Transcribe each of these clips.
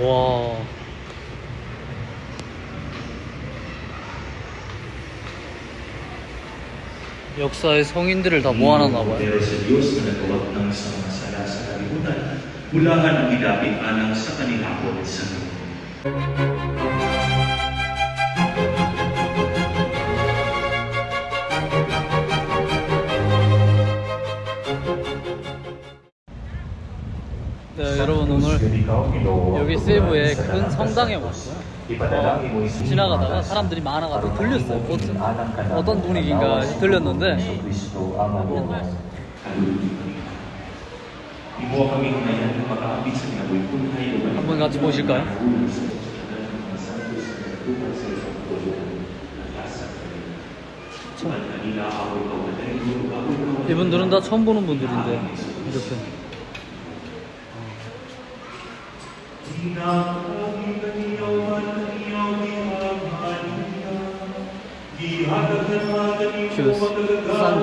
와. 역사의 성인들을 다 모아놨나 봐요. Idapit anang sa kanilakot sa mundo. 네, 여러분 오늘 여기 세부의 큰 성당에 왔어요. 어, 지나가다가 사람들이 많아가지고 들렸어요. 어떤, 어떤 분위기인가 들렸는데 한번 같이 보실까요? 이분들은 다 처음 보는 분들인데 이렇게 주스, 산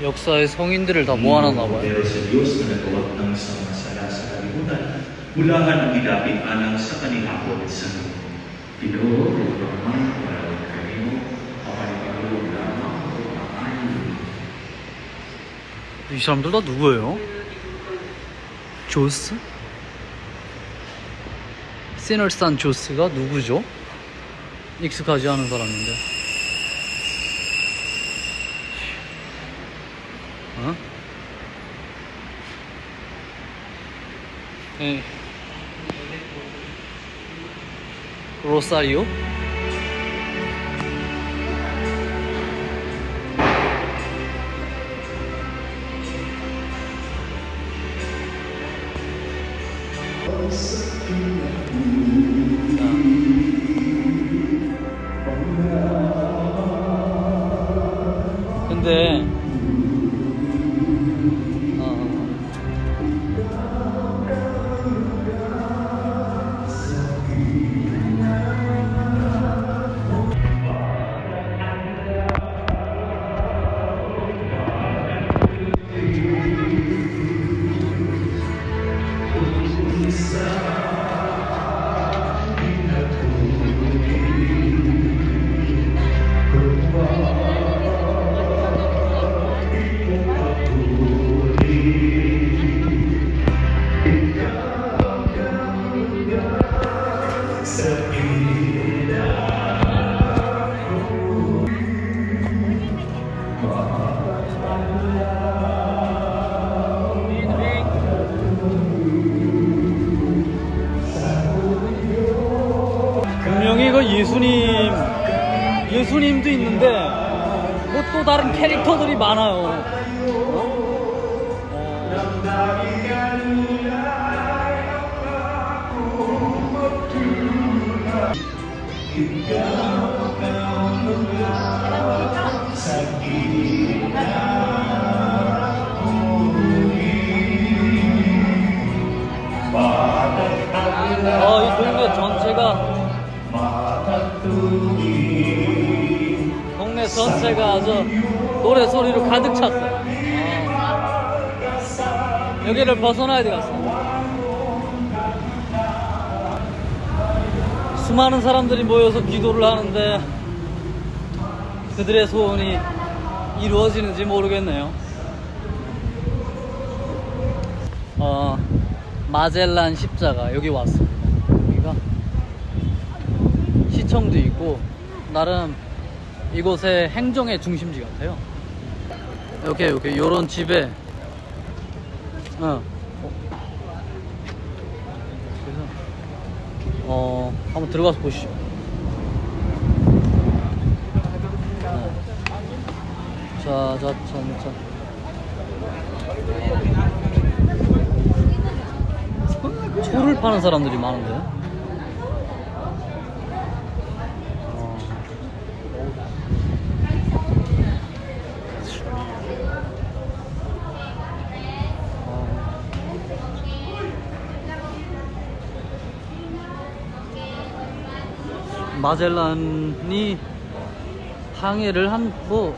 역사의 성인들을 다 모아놨나 봐요. Sa sa lamang o 이 사람들 다 누구예요? 조스? 시널산 조스가 누구죠? 익숙하지 않은 사람인데. en Rosario. 다른 캐릭터들이 많아요. 어, 이 동네 전체가 동네 전체가 아주 노래 소리로 가득 찼어요. 어. 여기를 벗어나야 되겠습니다. 수많은 사람들이 모여서 기도를 하는데 그들의 소원이 이루어지는지 모르겠네요. 어, 마젤란 십자가 여기 왔습니다. 여기가 시청도 있고 나름 이곳의 행정의 중심지 같아요. 이렇게 이렇게 요런 집에 어. 그래서 어 한번 들어가서 보시죠. 어. 자, 자, 자, 자. 초를 파는 사람들이 많은데. 마젤란이 항해를 한 뭐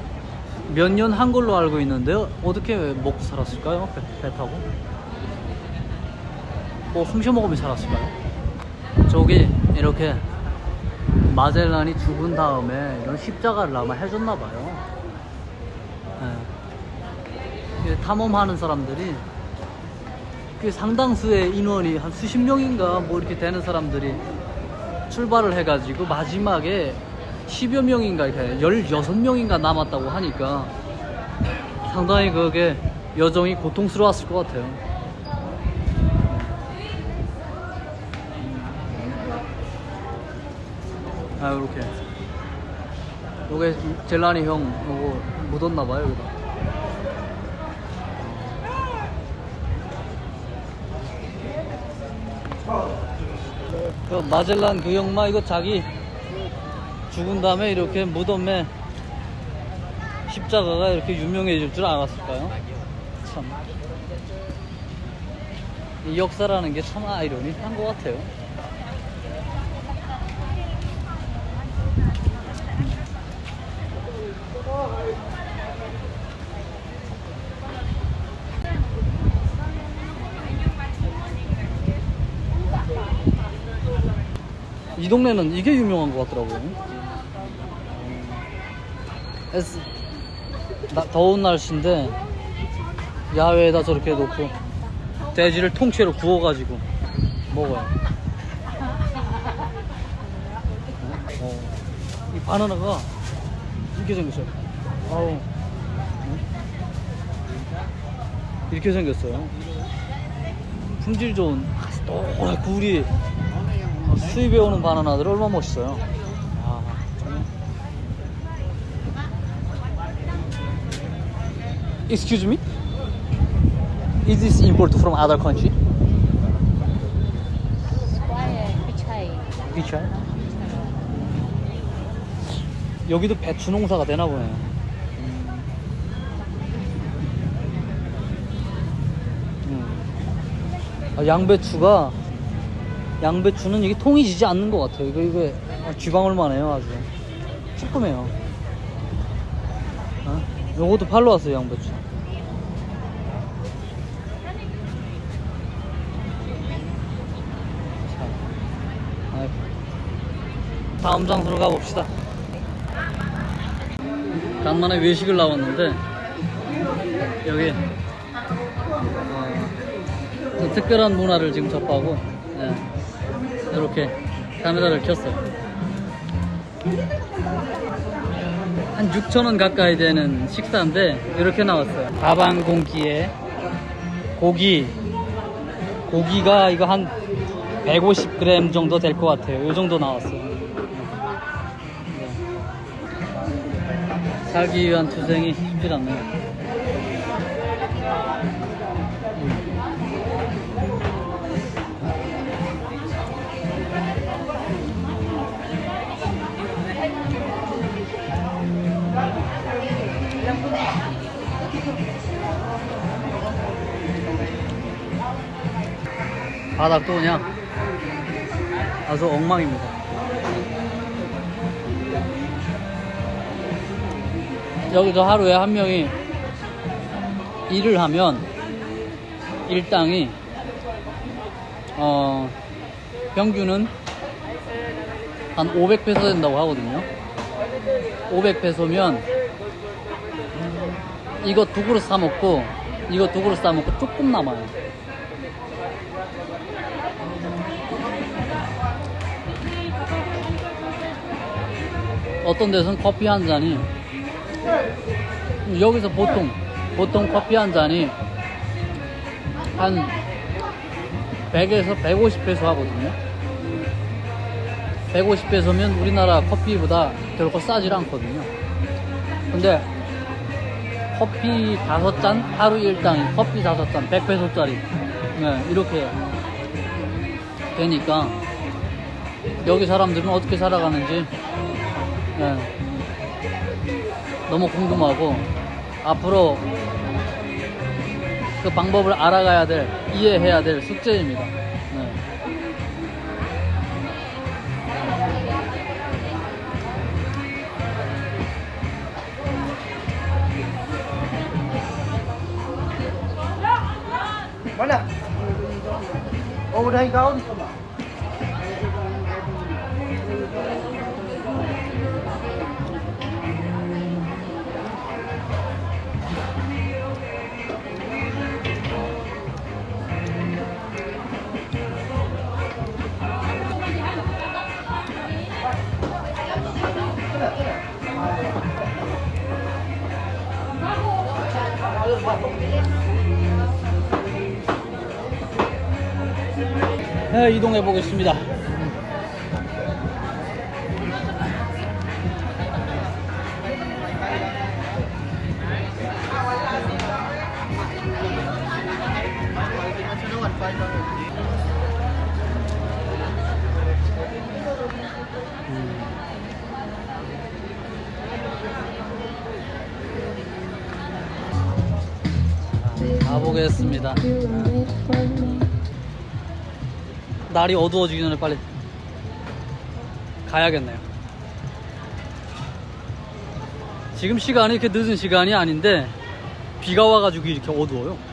몇 년 한 걸로 알고 있는데요. 어떻게 먹고 살았을까요? 배, 배 타고? 뭐 훔쳐 먹으면 살았을까요? 저기 이렇게 마젤란이 죽은 다음에 이런 십자가를 아마 해줬나 봐요. 예. 이게 탐험하는 사람들이 그 상당수의 인원이 한 수십 명인가 뭐 이렇게 되는 사람들이 출발을 해가지고 마지막에 10여 명인가 이렇게 16명인가 남았다고 하니까 상당히 그게 여정이 고통스러웠을 것 같아요. 아 이렇게. 요게 젤라니 형 요거 묻었나봐요 여기다. 그 마젤란 그 형마 이거 자기 죽은 다음에 이렇게 무덤에 십자가가 이렇게 유명해질 줄 알았을까요? 참. 이 역사라는 게 참 아이러니한 것 같아요. 이 동네는 이게 유명한 것 같더라고요. 에스, 나, 더운 날씨인데 야외에다 저렇게 놓고 돼지를 통째로 구워가지고 먹어요. 어, 이 바나나가 이렇게 생겼어요. 아우, 이렇게 생겼어요. 품질 좋은 또 굴이 수입해 오는 바나나들 얼마나 멋있어요. 아. Excuse me? Is this import from other country? 비차 여기도 배추 농사가 되나 보네요 음. 아, 양배추가 양배추는 이게 통이 지지 않는 것 같아요. 이거 이거 아, 쥐방울만 해요 아주. 조금해요. 어? 요것도 팔러 왔어요 양배추. 다음 장소로 가봅시다. 간만에 외식을 나왔는데 여기 어, 또 특별한 문화를 지금 접하고 네, 이렇게 카메라를 켰어요. 한 6천원 가까이 되는 식사인데 이렇게 나왔어요. 가방 공기에 고기. 고기가 이거 한 150g 정도 될 것 같아요. 이 정도 나왔어요. 네. 살기 위한 투쟁이 쉽지 않네요 바닥도 그냥 아주 엉망입니다. 여기서 하루에 한 명이 일을 하면 일당이 어 평균은 한 500페소 된다고 하거든요. 500페소면 이거 두 그릇 사 먹고 이거 두 그릇 사 먹고 조금 남아요. 어떤 데서는 커피 한 잔이 여기서 보통 보통 커피 한 잔이 한 100에서 150페소 하거든요. 150페소면 우리나라 커피보다 결코 싸질 않거든요. 근데 커피 다섯 잔 하루 일당이 커피 다섯 잔 100페소짜리 네, 이렇게 되니까 여기 사람들은 어떻게 살아가는지 네. 너무 궁금하고 앞으로 그 방법을 알아가야 될 이해해야 될 숙제입니다. kulay gown. 네, 이동해 보겠습니다. 가보겠습니다. 날이 어두워지기 전에 빨리 가야겠네요. 지금 시간이 이렇게 늦은 시간이 아닌데 비가 와가지고 이렇게 어두워요.